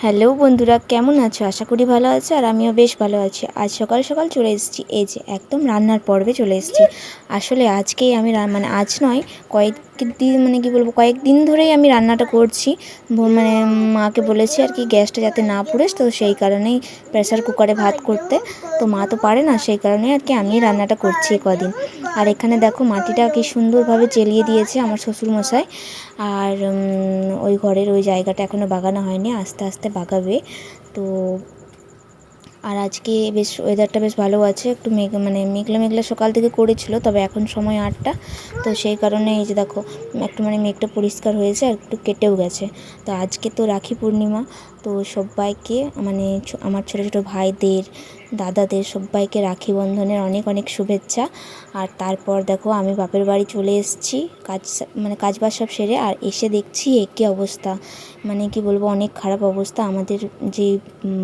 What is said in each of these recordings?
Hello বন্ধুরা, কেমন আছো? আশা করি ভালো আছো আর আমিও বেশ ভালো আছি। আজ সকাল সকাল চলে এসেছি। এই যে, একদম রান্নার পর্বে চলে এসেছি। আসলে আজকেই আমি মানে আজ নয়, কয়েক দিন মানে কি বলব, কয়েকদিন ধরেই আমি রান্নাটা করছি। মানে মাকে বলেছি আর কি, গ্যাসটা যাতে না পুড়ে, তো সেই কারণেই প্রেসার কুকারে ভাত করতে। তো মা তো পারে না, সেই কারণে আর কি আমি রান্নাটা করছি কদিন। আর এখানে দেখো মাটিটা কি সুন্দরভাবে চেলিয়ে দিয়েছে আমার শ্বশুরমশাই। আর ওই ঘরের ওই জায়গাটা এখনও বাগানো হয়নি, আস্তে আস্তে বাগাবে। তো আর আজকে বেশ ওয়েদারটা বেশ ভালো আছে। একটু মেঘ মানে মেঘলা মেঘলা সকাল থেকে করেছিল, তবে এখন সময় আটটা। তো সেই কারণে এই যে দেখো, একটু মানে মেঘটা পরিষ্কার হয়েছে আর একটু কেটেও গেছে। তো আজকে তো রাখি পূর্ণিমা, তো সবাইকে মানে আমার ছোটো ছোটো ভাইদের দাদাদের সবাইকে রাখি বন্ধনের অনেক অনেক শুভেচ্ছা। আর তারপর দেখো আমি বাপের বাড়ি চলে এসেছি, কাজ মানে কাজ বাজ সব সেরে, আর এসে দেখছি একই অবস্থা। মানে কি বলব, অনেক খারাপ অবস্থা। আমাদের যে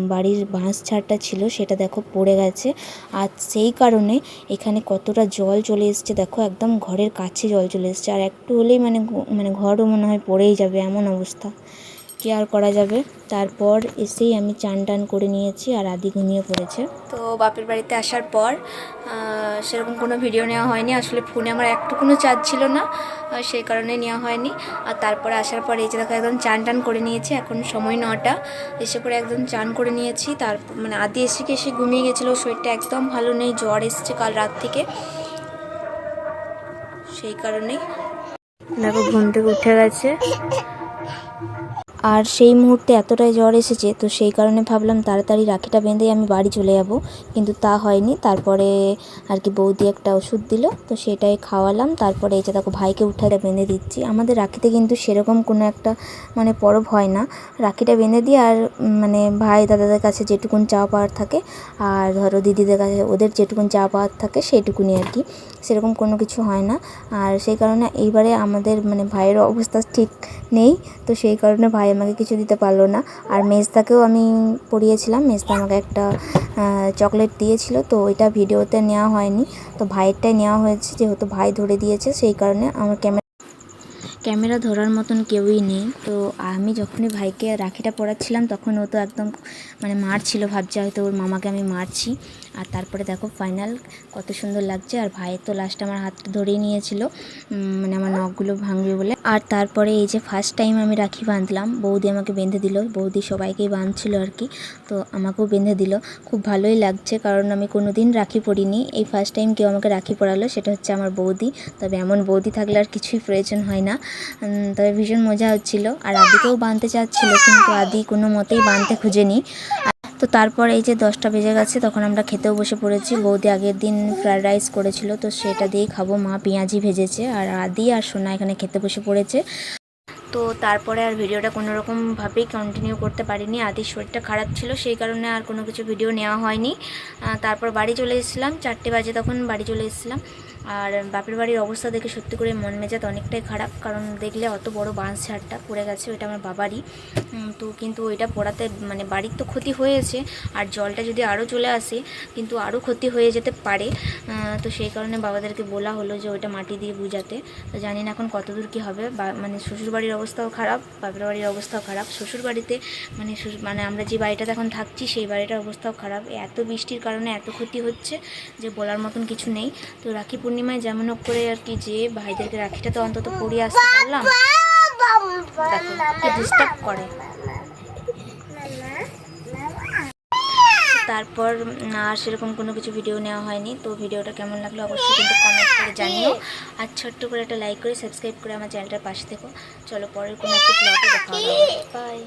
বাড়ির বাঁশ ঝাড়টা ছিল সেটা দেখো পড়ে গেছে। আর সেই কারণে এখানে কতটা জল চলে এসছে দেখো, একদম ঘরের কাছে জল চলে এসছে। আর একটু হলেই মানে মানে ঘরও মনে হয় পড়েই যাবে, এমন অবস্থা। কি আর করা যাবে। তারপর এসেই আমি চান টান করে নিয়েছি আর আদি ঘুমিয়ে পড়েছে। তো বাপের বাড়িতে আসার পর সেরকম কোনো ভিডিও নেওয়া হয়নি। আসলে ফোনে আমার একটুকুনো চার্জ ছিল না সেই কারণে নেওয়া হয়নি। আর তারপরে আসার পর এই যে দেখো একদম চান টান করে নিয়েছি। এখন সময় নটা। এসে পরে একদম চান করে নিয়েছি। তার মানে আদি এসে কি এসে ঘুমিয়ে গেছিল? শরীরটা একদম ভালো নেই জ্বর এসছে কাল রাত থেকে। সেই কারণেই দেখো ঘুম থেকে উঠে গেছে। আর সেই মুহূর্তে এতটাই জ্বর এসেছে, তো সেই কারণে ভাবলাম তাড়াতাড়ি রাখিটা বেঁধেই আমি বাড়ি চলে যাব। কিন্তু তা হয়নি, তারপরে আর কি বৌদি একটা ওষুধ দিল, তো সেটাই খাওয়ালাম। তারপরে এই যে দেখো ভাইকে উঠাটা বেঁধে দিচ্ছি। আমাদের রাখিতে কিন্তু সেরকম কোনো একটা মানে পরব হয় না। রাখিটা বেঁধে দিই আর মানে ভাই দাদাদের কাছে যেটুকুন চা পাওয়ার থাকে আর ধরো দিদিদের কাছে ওদের যেটুকুন চা পাওয়ার থাকে সেইটুকুনি আর কি। সেরকম কোনো কিছু হয় না। আর সেই কারণে এইবারে আমাদের মানে ভাইয়ের অবস্থা ঠিক নেই, তো সেই কারণে ভাই আমাকে কিছু দিতে পারল না। আর মেজদাকেও আমি পড়িয়েছিলাম। মেজদা আমাকে একটা চকলেট দিয়েছিল, তো ওইটা ভিডিওতে নেওয়া হয়নি। তো ভাইয়েরটাই নেওয়া হয়েছে, যেহেতু ভাই ধরে দিয়েছে, সেই কারণে আমার ক্যামেরা ক্যামেরা ধরার মতন কেউই নেই। তো আমি যখনই ভাইকে রাখিটা পড়াচ্ছিলাম তখন ও তো একদম মানে মারছিল, ভাবছে হয়তো ওর মামাকে আমি মারছি। আর তারপরে দেখো ফাইনাল কত সুন্দর লাগছে। আর ভাইয়ের তো লাস্ট আমার হাতটা ধরেই নিয়েছিল। মানে আমার নখগুলো ভাঙবে বলে। আর তারপরে এই যে ফার্স্ট টাইম আমি রাখি বাঁধলাম, বৌদি আমাকে বেঁধে দিল। বৌদি সবাইকেই বাঁধছিল আর কি। তো আমাকেও বেঁধে দিল। খুব ভালোই লাগছে, কারণ আমি কোনো দিন রাখি পরিনি এই ফার্স্ট টাইম কেউ আমাকে রাখি পরালো সেটা হচ্ছে আমার বৌদি। তবে এমন বৌদি থাকলে আর কিছুই প্রয়োজন হয় না। তবে ভীষণ মজা হচ্ছিল। আর আদিকেও বাঁধতে চাচ্ছিল, কিন্তু আদি কোনো মতেই বাঁধতে খুঁজেনি। তো তারপর এই যে দশটা বেজে গেছে, তখন আমরা খেতেও বসে পড়েছি। বৌদি আগের দিন ফ্রায়েড রাইস করেছিল, তো সেটা দিয়েই খাব। মা পেঁয়াজি ভেজেছে আর আদি আর সোনা এখানে খেতে বসে পড়েছে। তো তারপরে আর ভিডিওটা কোনো রকমভাবেই কন্টিনিউ করতে পারিনি। আদির শরীরটা খারাপ ছিল, সেই কারণে আর কোনো কিছু ভিডিও নেওয়া হয়নি। তারপর বাড়ি চলে এসেছিলাম, চারটে বাজে তখন বাড়ি চলে এসেছিলাম। আর বাপের বাড়ির অবস্থা দেখে সত্যি করে মন মেজাজ অনেকটাই খারাপ, কারণ দেখলে অত বড় বাঁশ ঝাড়টা পড়ে গেছে, ওইটা আমার বাবারই। তো কিন্তু ওইটা পড়াতে মানে বাড়ির তো ক্ষতি হয়েছে, আর জলটা যদি আরও চলে আসে, কিন্তু আরও ক্ষতি হয়ে যেতে পারে। তো সেই কারণে বাবাদেরকে বলা হলো যে ওইটা মাটি দিয়ে বুঝাতে। তো জানি না এখন কতদূর কী হবে, বা মানে শ্বশুরবাড়ির অবস্থাও খারাপ, বাপের বাড়ির অবস্থাও খারাপ। শ্বশুরবাড়িতে মানে মানে আমরা যে বাড়িটাতে এখন থাকছি, সেই বাড়িটার অবস্থাও খারাপ। এত বৃষ্টির কারণে এত ক্ষতি হচ্ছে যে বলার মতন কিছু নেই। তো রাখি পূর্ণিমায় যেমন হোক করে আর কি যে ভাইদেরকে রাখিটা তো অন্তত পরিয়ে আসতে পারলাম। ডিস্টার্ব করে। তারপর আর সেরকম কোনো কিছু ভিডিও নেওয়া হয়নি তো ভিডিওটা কেমন লাগল অবশ্যই কিন্তু কমেন্ট করে জানিও। আর ছোট্ট করে একটা লাইক করে সাবস্ক্রাইব করে আমার চ্যানেলটার পাশে থেকো। চলো পরের কোনো একটা ব্লগে দেখা হবে। বাই